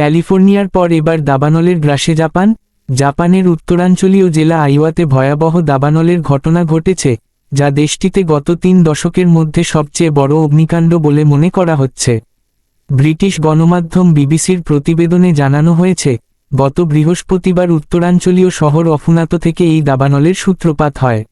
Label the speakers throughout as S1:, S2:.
S1: ক্যালিফোর্নিয়ার পর এবার দাবানলের গ্রাসে জাপান, জাপানের উত্তরাঞ্চলীয় জেলা আইওয়াতে ভয়াবহ দাবানলের ঘটনা ঘটেছে, যা দেশটিতে গত তিন দশকের মধ্যে সবচেয়ে বড় অগ্নিকাণ্ড বলে মনে করা হচ্ছে। ব্রিটিশ গণমাধ্যম বিবিসির প্রতিবেদনে জানানো হয়েছে, গত বৃহস্পতিবার উত্তরাঞ্চলীয় শহর অফুনাতো থেকে এই দাবানলের সূত্রপাত হয়।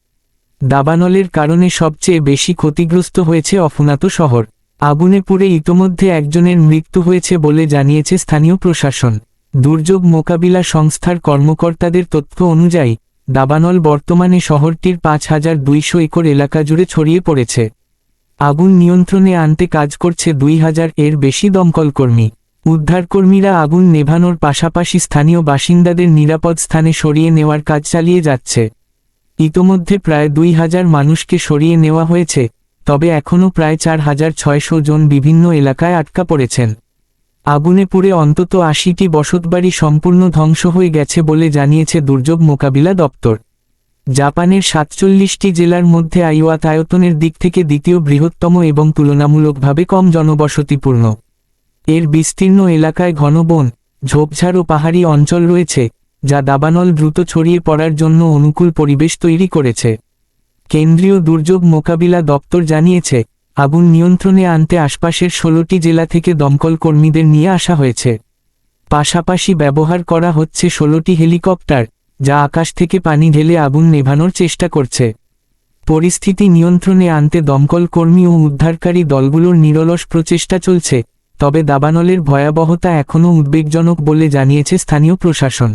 S1: দাবানলের কারণে সবচেয়ে বেশি ক্ষতিগ্রস্ত হয়েছে অফুনাতো শহর। আগুনে পুড়ে ইতোমধ্যে একজনের মৃত্যু হয়েছে বলে জানিয়েছে স্থানীয় প্রশাসন। দুর্যোগ মোকাবিলা সংস্থার কর্মকর্তাদের তথ্য অনুযায়ী, দাবানল বর্তমানে শহরটির পাঁচ হাজার দুইশো একর এলাকা জুড়ে ছড়িয়ে পড়েছে। আগুন নিয়ন্ত্রণে আনতে কাজ করছে দুই হাজার এর বেশি দমকল কর্মী উদ্ধারকর্মীরা আগুন নেভানোর পাশাপাশি স্থানীয় বাসিন্দাদের নিরাপদ স্থানে সরিয়ে নেওয়ার কাজ চালিয়ে যাচ্ছে। ইতোমধ্যে প্রায় দুই হাজার মানুষকে সরিয়ে নেওয়া হয়েছে। তবে এখনও প্রায় চার হাজার ছয়শো জন বিভিন্ন এলাকায় আটকা পড়েছেন। আগুনে পুড়ে অন্তত আশিটি বসতবাড়ি সম্পূর্ণ ধ্বংস হয়ে গেছে বলে জানিয়েছে দুর্যোগ মোকাবিলা দপ্তর। জাপানের সাতচল্লিশটি জেলার মধ্যে আইওয়াত আয়তনের দিক থেকে দ্বিতীয় বৃহত্তম এবং তুলনামূলকভাবে কম জনবসতিপূর্ণ। এর বিস্তীর্ণ এলাকায় ঘন বন, ঝোপঝাড় ও পাহাড়ি অঞ্চল রয়েছে, যা দাবানল দ্রুত ছড়িয়ে পড়ার জন্য অনুকূল পরিবেশ তৈরি করেছে। কেন্দ্রীয় দুর্যোগ মোকাবিলা দপ্তর জানিয়েছে, আগুন নিয়ন্ত্রণে আনতে আশপাশের ষোলোটি জেলা থেকে দমকল কর্মীদের নিয়ে আসা হয়েছে। পাশাপাশি ব্যবহার করা হচ্ছে ষোলোটি হেলিকপ্টার, যা আকাশ থেকে পানি ঢেলে আগুন নেভানোর চেষ্টা করছে। পরিস্থিতি নিয়ন্ত্রণে আনতে দমকল কর্মী ও উদ্ধারকারী দলগুলোর নিরলস প্রচেষ্টা চলছে, তবে দাবানলের ভয়াবহতা এখনও উদ্বেগজনক বলে জানিয়েছে স্থানীয় প্রশাসন।